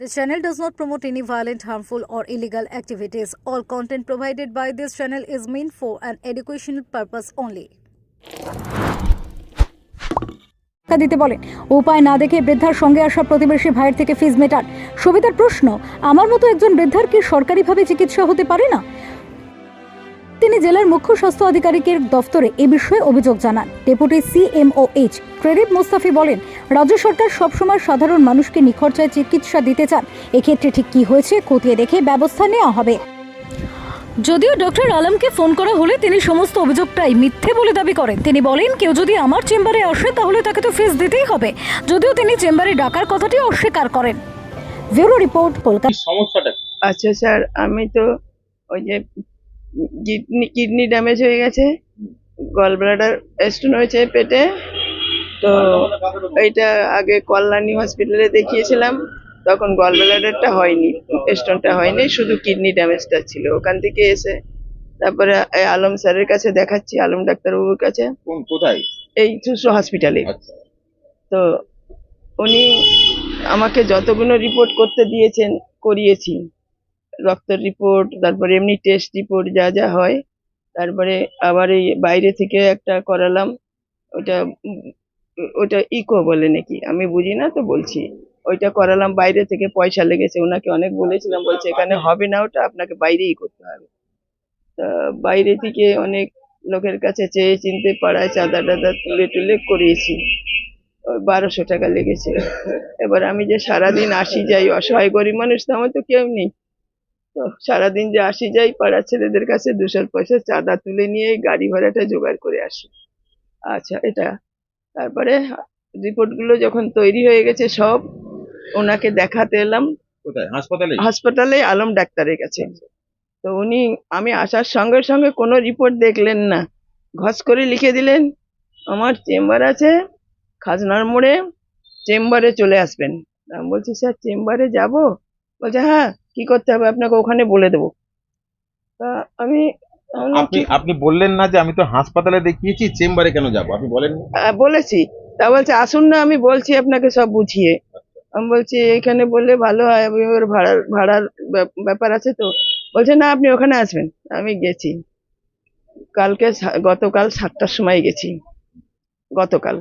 This channel does not promote any violent, harmful, or illegal activities. All content provided by this channel is meant for an educational purpose only. দিতে বলেন উপায় না দেখে বৃদ্ধার সঙ্গে আসা প্রতিবেশী ভাইয়ের থেকে ফিজ মেটান সুবিধার প্রশ্ন আমার মতো একজন বৃদ্ধার কি সরকারিভাবে চিকিৎসা হতে পারে না তিনি জেলার মুখ্য স্বাস্থ্য আধিকারিকের দফতরে এ বিষয়ে অভিযোগ জানান। ডেপুটি সিএমওএইচ ক্রেডিট মুস্তাফি বলেন রাজ্য সরকার সবসময় সাধারণ মানুষকে নিখরচায় চিকিৎসা দিতে চান। এক্ষেত্রে ঠিক কি হয়েছে খতিয়ে দেখে ব্যবস্থা নেওয়া হবে। যদিও ডক্টর আলমকে ফোন করা হলে তিনি সমস্ত অভিযোগটাই মিথ্যে বলে দাবি করেন। তিনি বলেন কেউ যদি আমার চেম্বারে আসে তাহলে তাকে তো ফিস দিতেই হবে। যদিও তিনি চেম্বারে ডাকার কথাটি অস্বীকার করেন। Bureau report Kolkata. সমস্যাটা আচ্ছা স্যার আমি তো ওই যে কিডনি কিডনি ড্যামেজ হয়ে গেছে। গল ব্লাডার স্টোন হয়েছে পেটে। তো এইটা আগে কল্যাণী হসপিটালে দেখিয়েছিলাম। তখন গল ব্লাডারটা হয়নি স্টোনটা হয়নি শুধু কিডনি ড্যামেজটা ছিল। ওখান থেকে এসে তারপরে আলম স্যারের কাছে দেখাচ্ছি আলম ডাক্তারবাবুর কাছে। কোথায়? এই সুশ্র হসপিটালে আচ্ছা। তো উনি আমাকে যতগুলো রিপোর্ট করতে দিয়েছেন করিয়েছি। রক্তের রিপোর্ট তারপরে এমনি টেস্ট রিপোর্ট যা যা হয়, তারপরে আবার এই বাইরে থেকে একটা করালাম, ওটা ওটা ইকো বলে নাকি, আমি বুঝি না তো বলছি। ওইটা করালাম বাইরে থেকে, পয়সা লেগেছে, ওনাকে অনেক বলেছিলাম, বলছে এখানে হবে না ওটা, আপনাকে বাইরেই করতে হবে। তা বাইরে থেকে অনেক লোকের কাছে চেয়ে চিনতে পাড়ায় চাঁদা টাদা তুলে তুলে করিয়েছি। বারোশো টাকা লেগেছে। এবার আমি যে সারাদিন আসি যাই, অসহায় গরিব মানুষ তো আমার তো কেউ নেই। তো সারাদিন যে আসি যাই পাড়ার ছেলেদের কাছে দুশোর পয়সা চাঁদা তুলে নিয়ে গাড়ি ভাড়াটা জোগাড় করে আসি। আচ্ছা এটা। তারপরে রিপোর্টগুলো যখন তৈরি হয়ে গেছে সব ওনাকে দেখাতে এলাম। হাসপাতালে হাসপাতালে আলম ডাক্তারের কাছে। তো উনি আমি আসার সঙ্গে সঙ্গে কোনো রিপোর্ট দেখলেন না। ঘস করে লিখে দিলেন আমার চেম্বার আছে খাজনার মোড়ে চেম্বারে চলে আসবেন। আমি বলছি স্যার চেম্বারে যাব? বলছে হ্যাঁ। কি করতে হবে আপনাকে ওখানে বলে দেবো। তা আমি আপনি আপনি বললেন না যে আমি তো হাসপাতালে দেখিয়েছি চেম্বারে কেন যাব? আপনি বলেন বলেছি। তা বলছে আসুন না আমি বলছি আপনাকে সব বুঝিয়ে। আমি বলছি এখানে বললে ভালো হয় আমি ওর ভাড়ার ভাড়ার ব্যাপ- ব্যাপার আছে তো। বলছে না আপনি ওখানে আসবেন। আমি গেছি। কালকে গতকাল সাতটার সময় গেছি। গতকাল।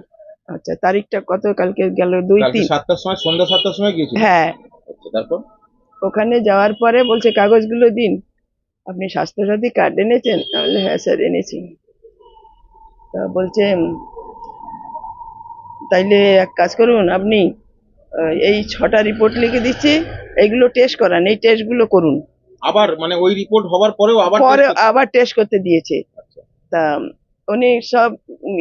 আচ্ছা তারিখটা কত? কালকে গেল দুই তিন। সাতটার সময় সন্ধ্যা সাতটার সময় গিয়েছিল হ্যাঁ। আচ্ছা তারপর? ওখানে যাওয়ার পরে বলছে কাগজগুলো দিন। আপনি স্বাস্থ্যসাথী কার্ড এনেছেন? বললাম, হ্যাঁ স্যার এনেছি। তা বলছে তাইলে এক কাজ করুন আপনি এই ছটা রিপোর্ট লিখে দিচ্ছি এইগুলো টেস্ট করান এই টেস্টগুলো করুন। আবার মানে ওই রিপোর্ট হওয়ার পরেও আবার পরে আবার টেস্ট করতে দিয়েছে। আচ্ছা। তা উনি সব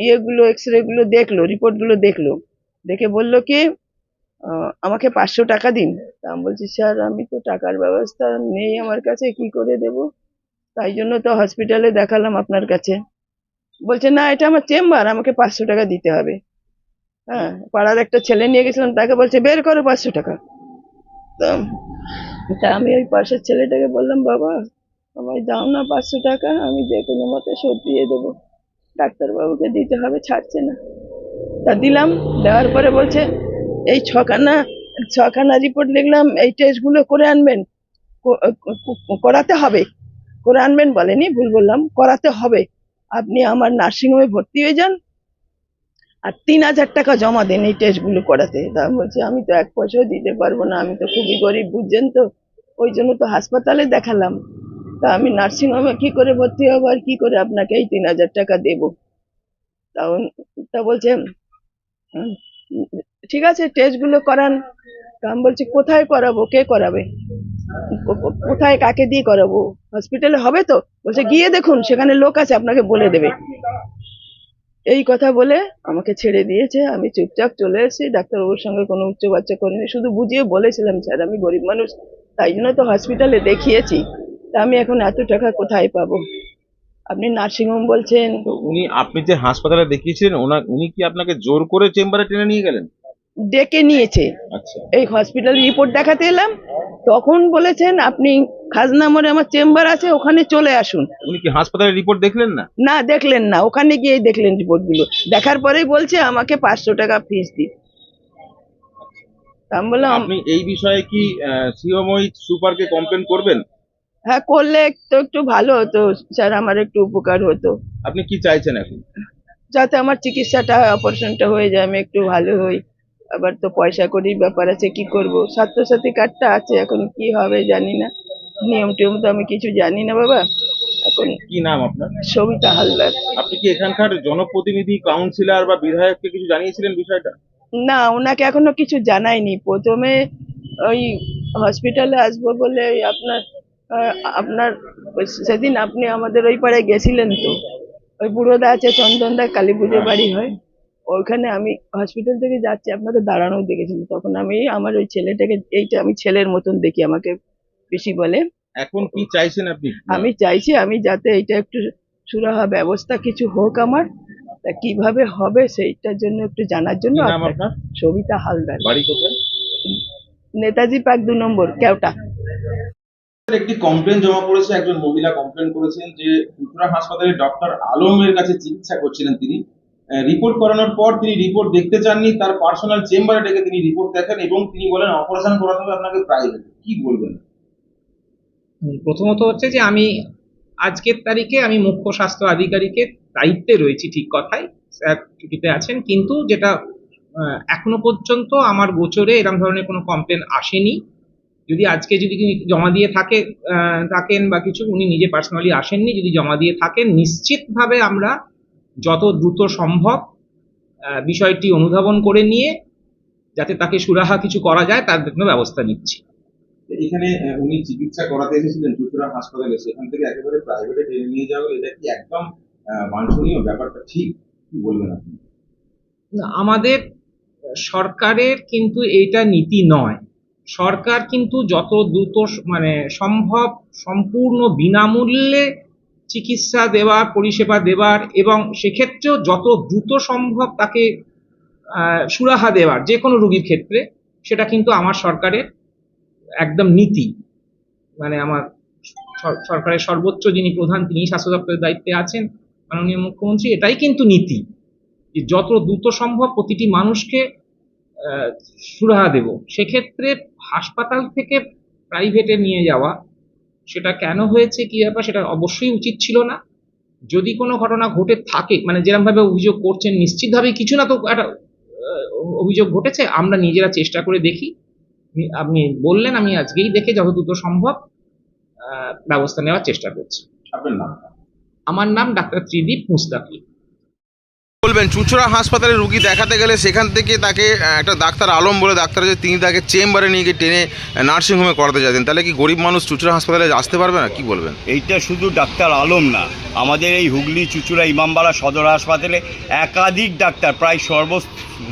ইয়েগুলো এক্স রে গুলো দেখল রিপোর্টগুলো দেখল। দেখে বলল কি আমাকে পাঁচশো টাকা দিন। তা আমি বলছি, স্যার, আমি তো টাকার ব্যবস্থা নেই আমার কাছে, কি করে দেব? তাই জন্য তো হসপিটালে দেখালাম আপনার কাছে। বলছে, না, এটা আমার চেম্বার আমাকে পাঁচশো টাকা দিতে হবে। হ্যাঁ পাড়ার একটা ছেলে নিয়ে গেছিলাম, তাকে বলছে, বের করো পাঁচশো টাকা। তা আমি ওই পাশের ছেলেটাকে বললাম, বাবা, আমায় দাও না পাঁচশো টাকা, আমি যে কোনো মতে শোধ দিয়ে দেবো। ডাক্তারবাবুকে দিতে হবে, ছাড়ছে না। তা দিলাম, দেওয়ার পরে বলছে এই ছখানা ছখানা রিপোর্ট লিখলাম এই টেস্টগুলো করে আনবেন। করাতে হবে। করে আনবেন বলেনি ভুল বললাম করাতে হবে। আপনি আমার নার্সিংহোমে ভর্তি হয়ে যান। আর তিন হাজার টাকা জমা দেন এই টেস্টগুলো করাতে। তা বলছি আমি তো এক পয়সাও দিতে পারব না আমি তো খুবই গরিব বুঝছেন তো? ওই জন্য তো হাসপাতালে দেখালাম। তা আমি নার্সিং হোমে কি করে ভর্তি হব আর কি করে আপনাকে এই তিন হাজার টাকা দেবো? তা তা বলছে "হুম, ঠিক আছে টেস্টগুলো করান। তা আমি বলছি, কোথায় করাবো? কে করাবে? কোথায় কাকে দিয়ে করাবো? হসপিটালে হবে তো? বলছে, গিয়ে দেখুন, সেখানে লোক আছে, আপনাকে বলে দেবে। এই কথা বলে আমাকে ছেড়ে দিয়েছে। আমি চুপচাপ চলে এসেছি। ডাক্তারবাবুর সঙ্গে কোনো উচ্চ বাচ্চা করিনি। শুধু বুঝিয়ে বলেছিলাম, স্যার, আমি গরিব মানুষ, তাই জন্য তো হসপিটালে দেখিয়েছি। তা আমি এখন এত টাকা কোথায় পাবো? আপনি নার্সিংহোম বলছেন। উনি, আপনি যে হাসপাতালে দেখিয়েছিলেন উনি কি আপনাকে জোর করে চেম্বারে টেনে নিয়ে গেলেন? ডেকে নিয়েছে। আচ্ছা। এই হসপিটাল রিপোর্ট দেখাতে এলাম। তখন বলেছেন আপনি খাজনা মোড়ে আমার চেম্বার আছে ওখানে চলে আসুন। উনি কি হাসপাতালের রিপোর্ট দেখলেন না? না দেখলেন না। ওখানে গিয়ে দেখলেন রিপোর্টগুলো দেখার পরেই বলছে আমাকে পাঁচশো টাকা ফিস দিন। আমি বললাম আপনি এই বিষয়ে কি সিওমই সুপারকে কমপ্লেন করবেন? হ্যাঁ করলে তো একটু ভালো হতো। স্যার আমার একটু উপকার হতো। আপনি কি চাইছেন এখন? যাতে আমার চিকিৎসাটা অপারেশনটা হয়ে যায় আমি একটু ভালো হই। আবার তো পয়সা করির ব্যাপার আছে কি করব? স্বাস্থ্যসাথী কার্ডটা আছে এখন কি হবে জানি না। নিয়ম টিয়ম তো আমি কিছু জানি না বাবা। এখন কি নাম আপনার? সবিতা হালদার। আপনি কি এখানকার জনপ্রতিনিধি কাউন্সিলর বা বিধায়ককে কিছু জানিয়েছিলেন বিষয়টা? না ওনাকে এখনও কিছু জানাইনি। প্রথমে ওই হসপিটালে আসব বলে ওই আপনার আপনার ওই সেদিন আপনি আমাদের ওই পাড়ায় গেছিলেন তো। ওই বুড়োদা আছে চন্দনদা কালী পুজো বাড়ি হয়। ওইখানে আমি হসপিটাল থেকে যাচ্ছি আপনাকে দাঁড়ানো দেখেছিলাম তখন আমি আমার ওই ছেলেটাকে এইটা আমি ছেলের মতন দেখি আমাকে পিসি বলে। এখন কি চাইছেন আপনি? আমি চাইছি আমি যাতে এটা একটু সুরাহা ব্যবস্থা কিছু হোক আমার তা কীভাবে হবে সেইটার জন্য একটু জানার জন্য সবিতা হালদার। বাড়ি কোথায়? নেতাজি পার্ক দু নম্বর কেওটা? একটি কমপ্লেন জমা পড়েছে একজন মহিলা কমপ্লেন করেছেন যে চুচুড়া হাসপাতালে ডক্টর আলমের কাছে চিকিৎসা করছিলেন তিনি। রিপোর্ট করানোর পর তিনি রিপোর্ট দেখতে চাননি, তার পার্সোনাল চেম্বারে ডেকে তিনি রিপোর্ট দেখেন এবং তিনি বলেন অপারেশন করাতে হবে আপনাকে প্রাইভেট কি বলবেন? প্রথমত হচ্ছে যে আমি আজকের তারিখে আমি মুখ্য স্বাস্থ্য আধিকারিকের দায়িত্বে রয়েছি ঠিক কথাই, স্যার ছুটিতে আছেন, কিন্তু যেটা এখনও পর্যন্ত আমার গোচরে এরকম ধরনের কোনো কমপ্লেন আসেনি। যদি আজকে যদি জমা দিয়ে থাকে থাকেন বা কিছু, উনি নিজে পার্সোনালি আসেননি, যদি জমা দিয়ে থাকেন, নিশ্চিতভাবে আমরা যত দ্রুত সম্ভব বিষয়টি অনুধাবন করে নিয়ে যাতে তাকে সুরাহা কিছু করা যায় তার জন্য ব্যবস্থা নিচ্ছি। এখানে উনি চিকিৎসা করাতে এসেছিলেন চুচুড়া হাসপাতালে সেখান থেকে একেবারে প্রাইভেটে টেনে নিয়ে যাওয়া এটা কি একদম বাঞ্ছনীয় ব্যাপারটা? ঠিক কি বলবেন আপনি? না, আমাদের সরকারের কিন্তু এইটা নীতি নয়। সরকার কিন্তু যত দ্রুত মানে সম্ভব সম্পূর্ণ বিনামূল্যে চিকিৎসা দেওয়ার, পরিষেবা দেওয়ার এবং সেক্ষেত্রেও যত দ্রুত সম্ভব তাকে সুরাহা দেওয়ার, যে কোনো রোগীর ক্ষেত্রে, সেটা কিন্তু আমার সরকারের একদম নীতি। মানে আমার সরকারের সর্বোচ্চ যিনি প্রধান, তিনি স্বাস্থ্য দপ্তরের দায়িত্বে আছেন, মাননীয় মুখ্যমন্ত্রী, এটাই কিন্তু নীতি। যে যত দ্রুত সম্ভব প্রতিটি মানুষকে সুরাহা দেব। সেক্ষেত্রে হাসপাতাল থেকে প্রাইভেটে নিয়ে যাওয়া সেটা কেন হয়েছে কি ব্যাপার সেটা অবশ্যই উচিত ছিল না। যদি কোনো ঘটনা ঘটে থাকে মানে যেরকম ভাবে অভিযোগ করছেন নিশ্চিতভাবেই কিছু না তো একটা অভিযোগ ঘটেছে আমরা নিজেরা চেষ্টা করে দেখি। আপনি- আপনি বললেন আমি আজকেই দেখে যত দ্রুত সম্ভব ব্যবস্থা নেওয়ার চেষ্টা করছি। আপনার নাম আমার নাম ডাক্তার ত্রিদীপ মুস্তাফি। বলবেন, চুঁচুড়া হাসপাতালে রুগী দেখাতে গেলে সেখান থেকে তাকে একটা ডাক্তার আলম বলে ডাক্তার আছে, তিনি তাকে চেম্বারে নিয়ে গিয়ে টেনে নার্সিংহোমে করাতে যাতেন তাহলে কি গরিব মানুষ চুঁচুড়া হাসপাতালে আসতে পারবে না? কি বলবেন? এইটা শুধু ডাক্তার আলম না, আমাদের এই হুগলি, চুচুড়া, ইমামবাড়া সদর হাসপাতালে একাধিক ডাক্তার, প্রায় সর্ব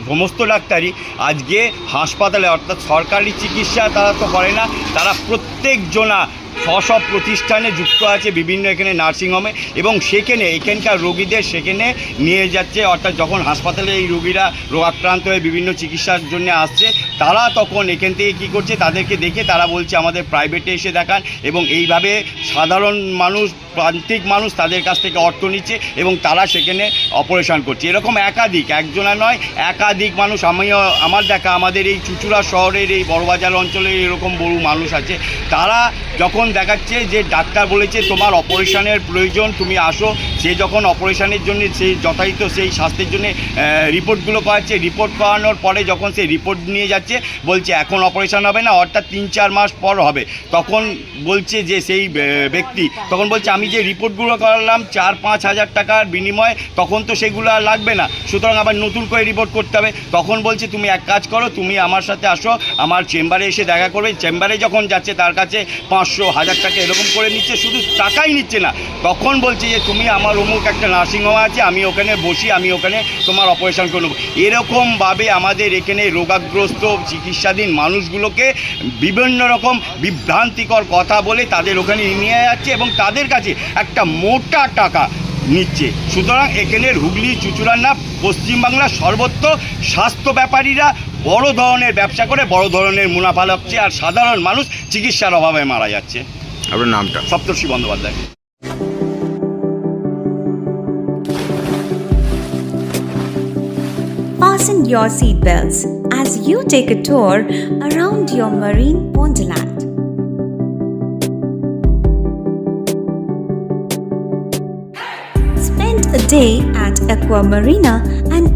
সমস্ত ডাক্তারই আজকে হাসপাতালে, অর্থাৎ সরকারি চিকিৎসা তারা তো করে না, তারা প্রত্যেকজনা স্ব প্রতিষ্ঠানে যুক্ত আছে বিভিন্ন এখানে নার্সিংহোমে এবং সেখানে এখানকার রোগীদের সেখানে নিয়ে যাচ্ছে। অর্থাৎ যখন হাসপাতালে এই রোগীরা রোগাক্রান্ত হয়ে বিভিন্ন চিকিৎসার জন্য আসছে, তারা তখন এখান থেকে কী করছে, তাদেরকে দেখে তারা বলছে, আমাদের প্রাইভেটে এসে দেখান। এবং এইভাবে সাধারণ মানুষ, প্রান্তিক মানুষ তাদের কাছ থেকে অর্থ নিচ্ছে এবং তারা সেখানে অপারেশন করছে। এরকম একাধিক, একজনা নয়, একাধিক মানুষ। আমিও, আমার দেখা, আমাদের এই চুচুড়া শহরের এই বড়বাজার অঞ্চলে এরকম বহু মানুষ আছে। তারা যখন দেখাচ্ছে যে ডাক্তার বলেছে তোমার অপারেশনের প্রয়োজন, তুমি আসো, সে যখন অপারেশনের জন্য সেই যথাযথ সেই স্বাস্থ্যের জন্য রিপোর্টগুলো করাচ্ছে রিপোর্ট করানোর পরে যখন সেই রিপোর্ট নিয়ে যাচ্ছে, বলছে এখন অপারেশন হবে না, অর্থাৎ তিন চার মাস পর হবে। তখন বলছে যে সেই ব্যক্তি, তখন বলছে আমি যে রিপোর্টগুলো করালাম চার পাঁচ হাজার টাকার বিনিময়ে, তখন তো সেগুলো আর লাগবে না। সুতরাং আবার নতুন করে রিপোর্ট করতে হবে। তখন বলছে তুমি এক কাজ করো, তুমি আমার সাথে আসো, আমার চেম্বারে এসে দেখা করবে। চেম্বারে যখন যাচ্ছে, তার কাছে পাঁচশো হাজার টাকা এরকম করে নিচ্ছে, শুধু টাকাই নিচ্ছে না। তখন বলছে যে, তুমি আমার অমুক একটা নার্সিংহোম আছে, আমি ওখানে বসি, আমি ওখানে তোমার অপারেশন করে নেব। এরকমভাবে আমাদের এখানে রোগাগ্রস্ত চিকিৎসাধীন মানুষগুলোকে বিভিন্ন রকম বিভ্রান্তিকর কথা বলে তাদের ওখানে নিয়ে যাচ্ছে এবং তাদের কাছে একটা মোটা টাকা নিচ্ছে। সুতরাং এখানের হুগলি চুচুড়ার না, পশ্চিমবাংলার সর্বত্র স্বাস্থ্য ব্যাপারীরা বড় ধরনের ব্যবসা করে বড় ধরনের মুনাফা লাগছে আর সাধারণ মানুষ চিকিৎসার অভাবে মারা যাচ্ছে আপনার নামটা সপ্তর্ষি Bandyopadhyay Fasten your seatbelts as as you take a tour around your marine wonderland. Spend a day at Aqua Marina and